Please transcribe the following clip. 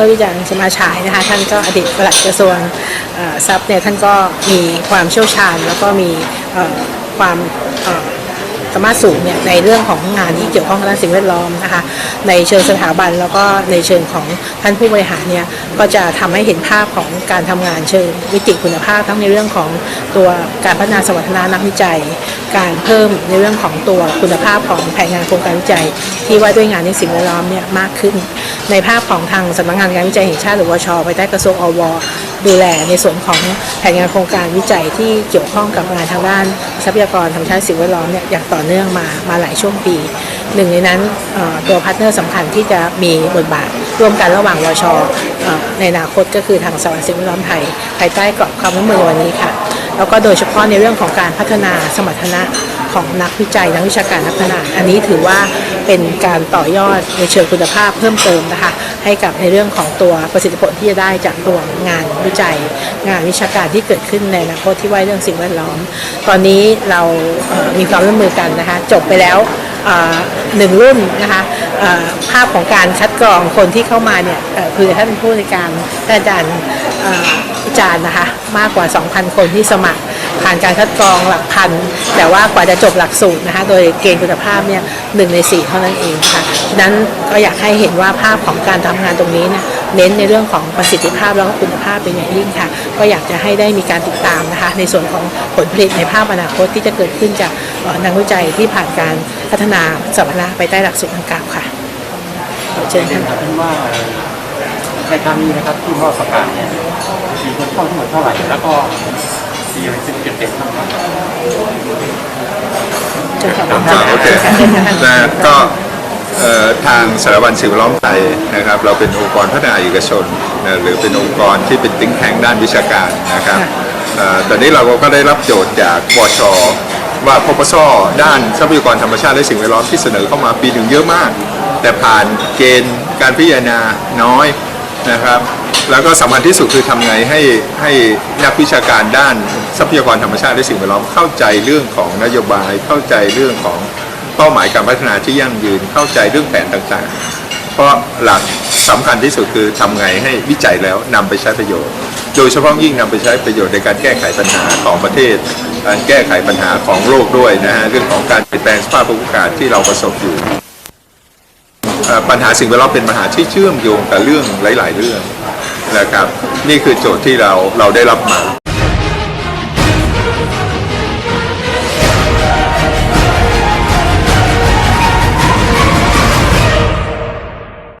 รวิจารณ์ชมาชายนะคะท่านก็อดีตปลัดกระทรวงทรัพย์เนี่ยท่านก็มีความเชี่ยวชาญ แล้วก็มีความ สามารถสูงเนี่ยในเรื่องของงานที่เกี่ยวข้องกับด้านสิ่งแวดล้อมนะคะในเชิงสถาบันแล้วก็ในเชิงของท่านผู้บริหารเนี่ยก็จะทำให้เห็นภาพของการทำงานเชิงวิจิคุณภาพทั้งในเรื่องของตัวการพัฒนาสมรรถนะนักวิจัย การเพิ่มในเรื่องของตัวคุณภาพของแผนงานโครงการวิจัย ที่ว่าด้วยงานในสิ่งแวดล้อมเนี่ยมากขึ้น ในภาพของทางสำนักงานการวิจัยแห่งชาติหรือวชภายใต้กระทรวงอว ดูแลในส่วนของแผนงานโครงการวิจัยที่เกี่ยวข้องกับงานทางด้านทรัพยากรธรรมชาติสิ่งแวดล้อมเนี่ยอย่างต่อเนื่องมามาหลายช่วงปี หนึ่งในนั้นตัวพาร์ทเนอร์สำคัญที่จะมีบทบาทร่วมกันระหว่างวชในอนาคตก็คือทางสวรรค์สิ่งแวดล้อมไทยภายใต้กรอบความร่วมมือวันนี้ค่ะ แล้วก็โดยเฉพาะในเรื่องของการพัฒนาสมรรถนะ ของนักวิจัยนักวิชาการนักพัฒนาอันนี้ถือว่าเป็นการต่อยอดในเชิงคุณภาพเพิ่มเติมนะคะให้กับในเรื่องของตัวประสิทธิผลที่จะได้จากตัวงานวิจัย งานวิชาการที่เกิดขึ้นในอนาคตที่ว่าเรื่องสิ่งแวดล้อม ตอนนี้เรามีความร่วมมือกันนะคะจบไปแล้วหนึ่งรุ่นนะคะภาพของการคัดกรองคนที่เข้ามาเนี่ยเอ่อคือท่านผู้ในการอาจารย์อาจารย์นะคะมากกว่า 2,000 คนที่สมัคร ผ่านการคัดกรองหลักพัน แต่ว่ากว่าจะจบหลักสูตรนะคะโดยเกณฑ์คุณภาพเนี่ยหนึ่งในสี่เท่านั้นเองค่ะฉะนั้นก็อยากให้เห็นว่าภาพของการทำงานตรงนี้เนี่ยเน้นในเรื่องของประสิทธิภาพแล้วก็คุณภาพเป็นอย่างยิ่งค่ะ ก็อยากจะให้ได้มีการติดตามนะคะ ในส่วนของผลผลิตในภาพอนาคตที่จะเกิดขึ้นจากเอ่อนักวิจัยที่ผ่านการพัฒนาสมรรถนะไปใต้หลักสูตรดังกล่าวค่ะเชิญเห็ท่านนเป็นว่าในครั้งนี้นะครับที่มอบประกาศเนี่ยมีคนเข้าทั้งหมดเท่าไหร่แล้วก็ ครับโอเคเชิญค่ะท่านะก็เอ่อทางสถาบันสิ่งแวดล้อมไทยนะครับ เราเป็นองค์กรพัฒนาเอกชนนะหรือเป็นองค์กรที่เป็นติ้งแทงด้านวิชาการนะครับเอ่อตอนนี้เราก็ได้รับโจทย์จากวชว่าพปสด้านทรัพยากรธรรมชาติและสิ่งแวดล้อมที่เสนอเข้ามาปีหนึ่งเยอะมาก แต่ผ่านเกณฑ์การพิจารณาน้อย นะครับ แล้วก็สำคัญที่สุดคือทำไงให้ให้นักวิชาการด้านทรัพยากรธรรมชาติและสิ่งแวดล้อมเข้าใจเรื่องของนโยบาย เข้าใจเรื่องของเป้าหมายการพัฒนาที่ยั่งยืน เข้าใจเรื่องแผนต่างๆ เพราะหลักสำคัญที่สุดคือทำไงให้วิจัยแล้วนำไปใช้ประโยชน์ โดยเฉพาะยิ่งนำไปใช้ประโยชน์ในการแก้ไขปัญหาของประเทศ การแก้ไขปัญหาของโลกด้วยนะฮะเรื่องของการเปลี่ยนแปลงสภาพภูมิอากาศที่เราประสบอยู่ ปัญหาสิ่งแวดล้อมเป็นปัญหาที่เชื่อมโยงกับเรื่องหลาย ๆ เรื่องนะครับ นี่คือโจทย์ที่เราเราได้รับมา